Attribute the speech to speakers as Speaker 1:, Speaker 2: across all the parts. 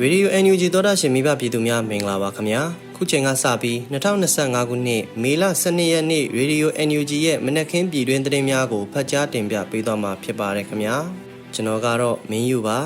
Speaker 1: ရေဒီယို NUG သောတာရှင်မိဘပြည်သူများမင်္ဂလာပါခင်ဗျာခုချိန်ကစပြီး2025ခုနှစ်မေလ12ရက်နေ့ရေဒီယို NUG ရဲ့မနက်ခင်းပြည်တွင်းသတင်းများကိုဖတ်ကြားတင်ပြပေးသွားမှာဖြစ်ပါတယ်ခင်ဗျာကျွန်တော်ကတော့မင်းယူပါ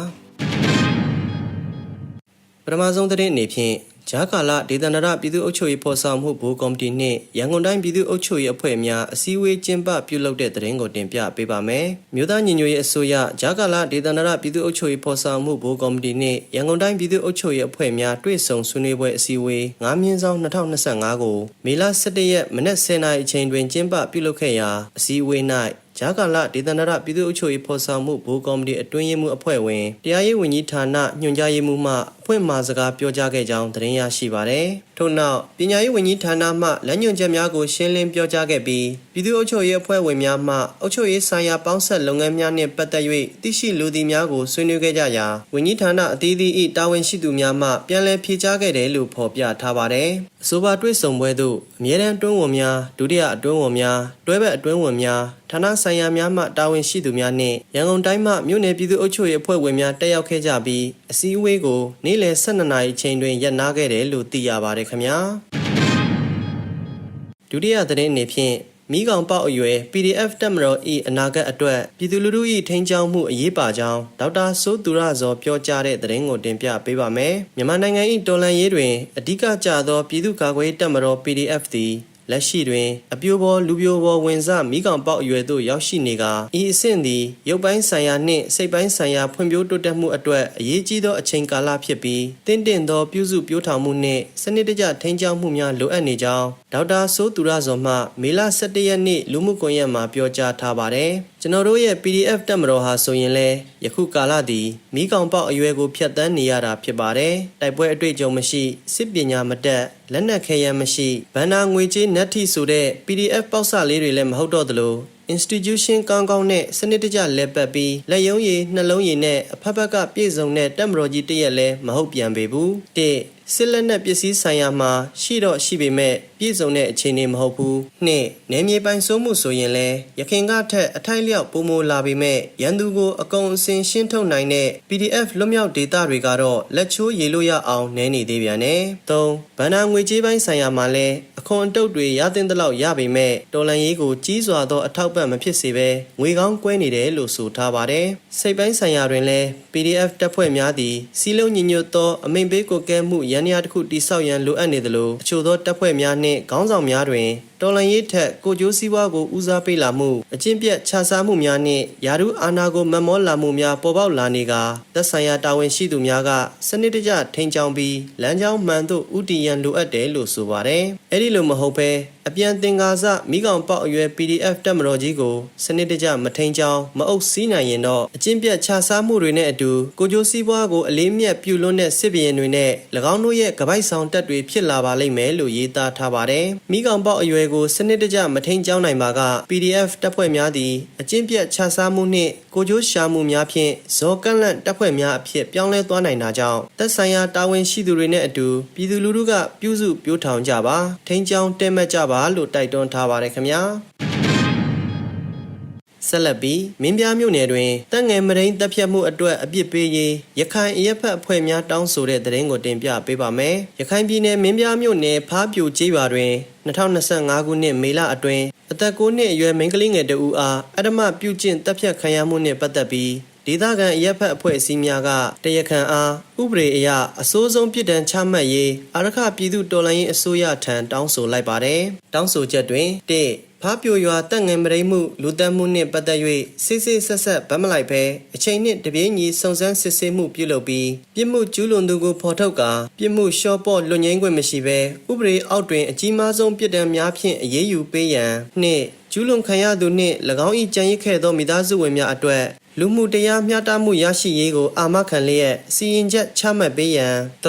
Speaker 1: ပထမဆုံးသတင်းအနေဖြင့် ဂျာကာလာဒေသနာရပြည်သူ့အုပ်ချုပ်ရေးဖော်ဆောင်မှုဘိုးကော်မတီနှင့်ရန်ကုန်တိုင်းပြည်သူ့အုပ်ချုပ်ရေးအဖွဲ့များအစည်းအဝေးကျင်းပပြုလုပ်တဲ့သတင်းကိုတင်ပြပေးပါမယ်။မြို့သားညီညွတ်ရေးအစိုးရဂျာကာလာဒေသနာရပြည်သူ့အုပ်ချုပ်ရေးဖော်ဆောင်မှုဘိုးကော်မတီနှင့်ရန်ကုန်တိုင်းပြည်သူ့အုပ်ချုပ်ရေးအဖွဲ့များတွေ့ဆုံဆွေးနွေးပွဲအစည်းအဝေး9မြင်းဆောင်2025ကိုမေလ17ရက်မနက်10:00နာရီအချိန်တွင်ကျင်းပပြုလုပ်ခဲ့ရာအစည်းအဝေး၌ ဂျာကာလဒေသနာရပြည်သူ့အုပ်ချုပ်ရေးဖော်ဆောင်မှုဘိုးကော်မတီအတွင်းရေးမှူးအဖွဲ့ဝင်တရားရေးဝန်ကြီးဌာနညွှန်ကြားရေးမှူးမှအဖွဲ့မှစကားပြောကြားခဲ့ကြောင်းသတင်းရရှိပါရယ်။ ထို့နောက်ပညာရေးဝန်ကြီးဌာနမှလမ်းညွှန်ချက်များကိုရှင်းလင်းပြောကြားခဲ့ပြီးပြည်သူ့အုပ်ချုပ်ရေးအဖွဲ့ဝင်များမှအုပ်ချုပ်ရေးဆိုင်ရာပေါင်းဆက်လုပ်ငန်းများနှင့်ပတ်သက်၍သိရှိလူသည်များကိုဆွေးနွေးခဲ့ကြရာဝန်ကြီးဌာနအသီးသီး၏တာဝန်ရှိသူများမှပြန်လည်ဖြေကြားခဲ့တယ်လို့ဖော်ပြထားပါရယ်။အဆိုပါတွေ့ဆုံပွဲသို့အမြဲတမ်းအတွင်းဝန်များဒုတိယအတွင်းဝန်များတွဲဘက်အတွင်းဝန်များဌာနဆိုင်ရာများမှတာဝန်ရှိသူများနှင့်ရန်ကုန်တိုင်းမှမြို့နယ်ပြည်သူ့အုပ်ချုပ်ရေးအဖွဲ့ဝင်များတက်ရောက်ခဲ့ကြပြီးအစည်းအဝေးကိုနေ့လယ်12နာရီချိန်တွင်ရပ်နားခဲ့တယ်လို့သိရပါတယ်ခင်ဗျာဒုတိယသတင်းအနေဖြင့်မိကောင်ပေါက်အရွယ် PDF တက်မတော်ဤအနာဂတ်အတွက်ပြည်သူလူထု၏ထိန်းချောင်းမှုအရေးပါကြောင်းဒေါက်တာစိုးသူရဇော်ပြောကြားတဲ့သတင်းကိုတင်ပြပေးပါမယ်မြန်မာနိုင်ငံ၏တော်လှန်ရေးတွင်အဓိကကျသောပြည်သူ့ကာကွယ်ရေးတပ်မတော် PDF သည် လက်ရှိတွင်အပြိုပေါ်လူပြိုပေါ်ဝင်စမိကောင်ပေါက်အရွယ်သို့ရောက်ရှိနေကာဤအဆင့်သည်ရုပ်ပိုင်းဆိုင်ရာနှင့်စိတ်ပိုင်းဆိုင်ရာဖွံ့ဖြိုးတိုးတက်မှုအတွက်အရေးကြီးသောအချိန်ကာလဖြစ်ပြီးတင့်တယ်သောပြုစုပြောထောင်မှုနှင့်စနစ်တကျထိန်းကျောင်းမှုများလိုအပ်နေကြောင်းဒေါက်တာစိုးသူရဇော်မှမေလ17ရက်နေ့လူမှုကွန်ရက်မှာပြောကြားထားပါတယ်ကျွန်တော်တို့ရဲ့ PDF တက်မတော်ဟာဆိုရင်လဲယခုကာလသည်မိကောင်ပေါက်အရွယ်ကိုဖျက်ဆီးနေရတာဖြစ်ပါတယ်တိုက်ပွဲအတွေ့အကြုံမရှိစစ်ပညာမတက် လက်နက်ခဲယမ်းမရှိဗန္နာငွေကြေးနက်ထိဆိုတဲ့ PDF ပေါက်စလေးတွေလည်းမဟုတ်တော့သလို institution ကောင်းကောင်းနဲ့စနစ်တကျလက်ပတ်ပြီးလက်ယုံရည်နှလုံးရည်နဲ့အဖက်ဖက်ကပြည့်စုံတဲ့တက်မတော်ကြီးတရက်လဲမဟုတ်ပြန်ပေဘူးတစ်စစ်လက်နက်ပစ္စည်းဆိုင်ရာမှာရှိတော့ရှိပေမဲ့ ပြည့်စုံတဲ့အခြေအနေမဟုတ်ဘူးနှစ်နယ်မြေပိုင်စိုးမှုဆိုရင်လဲရခင်ကထက်အထိုက်လျောက်ပိုမိုလာပေမဲ့ရန်သူကိုအကုန်အစင်ရှင်းထုတ်နိုင်တဲ့ PDF လွတ်မြောက်ဒေတာတွေကတော့လက်ချိုးရေလို့ရအောင်နည်းနေသေးပြန်တယ်သုံးဗန္နာငွေကြေးပိုင်းဆိုင်ရာမှာလဲအခွန်အတုပ်တွေရသင့်သလောက်ရပေမဲ့တော်လန်ရေးကိုကြီးစွာသောအထောက်ပံ့မဖြစ်စေဘဲငွေကောင်းကွဲနေတယ်လို့ဆိုထားပါတယ်စိတ်ပိုင်းဆိုင်ရာတွင်လဲ PDF တပ်ဖွဲ့များသည်စီလုံးညီညွတ်သောအမိန်ပေးကိုကဲမှုရန်ရာတစ်ခုတိဆောက်ရန်လိုအပ်နေသလိုအချို့သောတပ်ဖွဲ့များနှင့်ခေါင်းဆောင်များတွင် တော်လန်ရေးထက်ကိုကျိုးစည်းဝါးကိုဦးစားပေးလာမှုအကျင့်ပြတ်ခြားစားမှုများနှင့်ယာရုအာဏာကိုမမောလာမှုများပေါ်ပေါက်လာနေကသက်ဆိုင်ရာတာဝန်ရှိသူများကစနစ်တကျထိန်းချောင်းပြီးလမ်းကြောင်းမှန်သို့ဥတီရန်လိုအပ်တယ်လို့ဆိုပါတယ်။အဲ့ဒီလိုမဟုတ်ဘဲအပြန်သင်္ကာစမိကောင်ပေါက်အရွယ် PDF တက်မတော်ကြီးကိုစနစ်တကျမထိန်ချောင်းမအုပ်စီးနိုင်ရင်တော့အကျင့်ပြတ်ခြားစားမှုတွေနဲ့အတူကိုကျိုးစည်းပွားကိုအလေးမြတ်ပြုလွန်းတဲ့စစ်ဘီရင်တွေနဲ့၎င်းတို့ရဲ့ကပိုက်ဆောင်တက်တွေဖြစ်လာပါလိမ့်မယ်လို့ရေးသားထားပါတယ်။မိကောင်ပေါက်အရွယ်ကိုစနစ်တကျမထိန်ချောင်းနိုင်ပါက PDF တပ်ဖွဲ့များသည်အကျင့်ပြတ်ခြားစားမှုနှင့်ကိုကျိုးရှာမှုများဖြင့်ဇော်ကန့်လန့်တပ်ဖွဲ့များအဖြစ်ပြောင်းလဲသွားနိုင်တာကြောင့်သက်ဆိုင်ရာတာဝန်ရှိသူတွေနဲ့အတူပြည်သူလူထုကပြုစုပြောထောင်ကြပါထိန်ချောင်းတဲမှတ်ကြပါလို့တိုက်တွန်းထားပါတယ်ခင်ဗျာ ဆက်လက်ပြီးမင်းပြားမြို့နယ်တွင်တပ်ငယ်မရင်းတပ်ဖြတ်မှုအတွက်အပြစ်ပေးရေးရခိုင်အရက်ဖက်အဖွဲ့များတောင်းဆိုတဲ့သတင်းကိုတင်ပြပေးပါမယ်။ရခိုင်ပြည်နယ်မင်းပြားမြို့နယ်ဖားပြိုကျေးရွာတွင်2025ခုနှစ်မေလအတွင်းအသက်9နှစ်အရွယ်မိန်းကလေးငယ်တဦးအားအဓမ္မပြုကျင့်တပ်ဖြတ်ခံရမှုနှင့်ပတ်သက်ပြီး ဒေသခံအရက်ဖက်အဖွဲ့အစည်းများကတရားခံအားဥပဒေအရအစိုးဆုံးပြစ်ဒဏ်ချမှတ်ရေးအာရခပြည်သူတော်လှန်ရေးအစိုးရထံတောင်းဆိုလိုက်ပါတယ်။တောင်းဆိုချက်တွင်၁ဖားပြိုရွာတက်ငယ်မရိမှုလူတက်မှုနှင့်ပတ်သက်၍စစ်စစ်ဆက်ဆက်ဗတ်မလိုက်ဘဲအချိန်နှင့်တပြေးညီစုံစမ်းစစ်ဆေးမှုပြုလုပ်ပြီးပြစ်မှုကျူးလွန်သူကိုဖော်ထုတ်ကာပြစ်မှုလျှော့ပေါ့လွတ်ငင်းခွင့်မရှိဘဲဥပဒေအောက်တွင်အကြီးမားဆုံးပြစ်ဒဏ်များဖြင့်အရေးယူပေးရန်နှင့်ကျူးလွန်ခံရသူနှင့်၎င်း၏ကြံရစ်ခဲ့သောမိသားစုဝင်များအတွက် လူမှုတရားမျှတမှုရရှိရေးကိုအာမခံလျက်စီရင်ချက်ချမှတ်ပေးရန်၃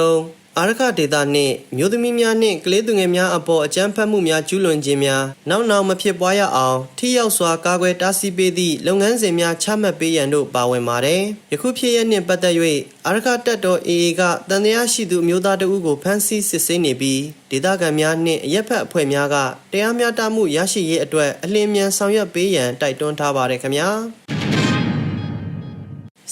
Speaker 1: အာရခဒေတာနှင့်မြို့သမီးများနှင့်ကလေးသူငယ်များအပေါ်အကြမ်းဖက်မှုများကျူးလွန်ခြင်းများနောက်နောက်မဖြစ်ပွားရအောင်ထိရောက်စွာကာကွယ်တားဆီးပေးသည့်လုပ်ငန်းစဉ်များချမှတ်ပေးရန်တို့ပါဝင်ပါတယ်။ယခုဖြစ်ရနှင့်ပတ်သက်၍အာရခတပ်တော် AA ကတန်တရားရှိသူအမျိုးသားတဦးကိုဖမ်းဆီးစစ်ဆေးနေပြီးဒေသခံများနှင့်အရက်ဖက်အဖွဲ့များကတရားမျှတမှုရရှိရေးအတွက်အလင်းမြန်ဆောင်ရွက်ပေးရန်တိုက်တွန်းထားပါတယ်ခင်ဗျာ။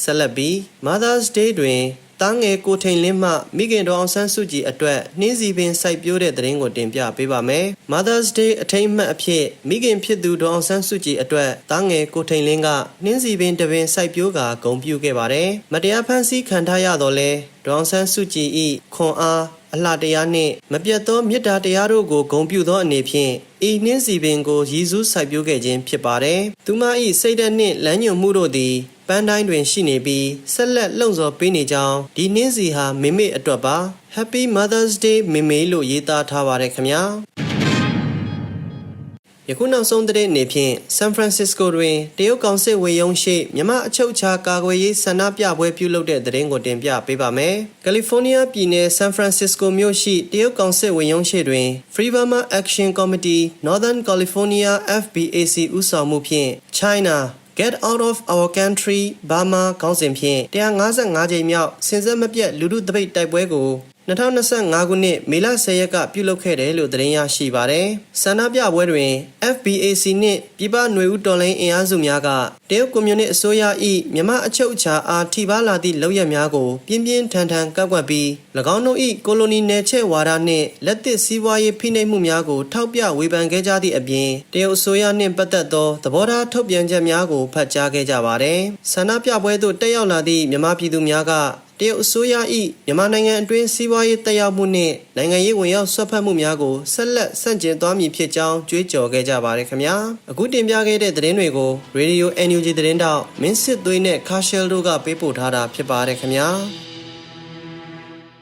Speaker 1: ဆက်လက်ပြီး Mother's Day တွင်တားငယ်ကိုထိန်လင်းမှမိခင်တော်အောင်ဆန်းစုကြည်အတွက်နှင်းစီပင်စိုက်ပျိုးတဲ့သတင်းကိုတင်ပြပေးပါမယ်။ Mother's Day အထိမ်းအမှတ်အဖြစ်မိခင်ဖြစ်သူတော်အောင်ဆန်းစုကြည်အတွက်တားငယ်ကိုထိန်လင်းကနှင်းစီပင်တပင်စိုက်ပျိုးကာဂုဏ်ပြုခဲ့ပါတယ်။မတရားဖန်ဆီးခံထားရတော့လဲဒေါအောင်ဆန်းစုကြည်၏ခွန်အားအလှတရားနှင့်မပြတ်သောမေတ္တာတရားတို့ကိုဂုဏ်ပြုသောအနေဖြင့်ဤနှင်းစီပင်ကိုရည်စူးစိုက်ပျိုးခဲ့ခြင်းဖြစ်ပါတယ်။သူမ၏စိတ်ဓာတ်နှင့်လမ်းညွှန်မှုတို့သည် ပန်းတိုင်းတွင်ရှိနေပြီးဆက်လက်လှုံ့ဆော်ပေးနေကြောင်းဒီနှင်းစီဟာမိမိအတွက်ပါ Happy Mother's Day မိမိလို့ရေးသားထားပါတယ်ခင်ဗျာယခုနောက်ဆုံးသတင်းအနေဖြင့်ဆန်ဖရန်စစ္စကိုတွင်တရုတ်ကောင်စစ်ဝေယုံရှိမြမအချုပ်အခြာကာကွယ်ရေးဆန္ဒပြပွဲပြုလုပ်တဲ့သတင်းကိုတင်ပြပေးပါမယ်။ကယ်လီဖိုးနီးယားပြည်နယ်ဆန်ဖရန်စစ္စကိုမြို့ရှိတရုတ်ကောင်စစ်ဝေယုံရှိတွင် Free Burma Action Committee Northern California FBAC ဦးဆောင်မှုဖြင့် China Get out of our country Burma ခေါင်းစဉ်ဖြင့်155ကြိမ်မြောက်စင်ဆက်မပြတ်လူထုတပိတ်တိုက်ပွဲကို 2025ခုနှစ်မေလ10ရက်ကပြုလုပ်ခဲ့တယ်လို့သတင်းရရှိပါတယ်။ဆန္ဒပြပွဲတွင် FBAC နှင့်ပြည်ပຫນွေဦးတော်လိုင်းအင်အားစုများကတရုတ်ကွန်မြူနစ်အစိုးရ၏မြမအချုပ်အခြာအားထိပါလာသည့်လုပ်ရများကိုပြင်းပြင်းထန်ထန်ကန့်ကွက်ပြီး၎င်းတို့၏ကိုလိုနီနယ်ချဲ့ဝါဒနှင့်လက်သစ်စည်းဝါးရေးဖိနှိပ်မှုများကိုထောက်ပြဝေဖန်ခဲ့ကြသည့်အပြင်တရုတ်အစိုးရနှင့်ပတ်သက်သောသဘောထားထုတ်ပြန်ချက်များကိုဖတ်ကြားခဲ့ကြပါသည်။ဆန္ဒပြပွဲသို့တက်ရောက်လာသည့်မြမပြည်သူများက တရုတ်အစိုးရ၏မြန်မာနိုင်ငံအတွင်းစီးပွားရေးတက်ရောက်မှုနှင့်နိုင်ငံရေးဝင်ရောက်ဆွတ်ဖက်မှုများကိုဆက်လက်ဆန့်ကျင်သွားမည်ဖြစ်ကြောင်းကြွေးကြော်ခဲ့ကြပါတယ်ခင်ဗျာအခုတင်ပြခဲ့တဲ့သတင်းတွေကို Radio NUG သတင်းတောက်မင်းစစ်သွေးနဲ့ Cashel တို့ကပေးပို့ထားတာဖြစ်ပါတယ်ခင်ဗျာ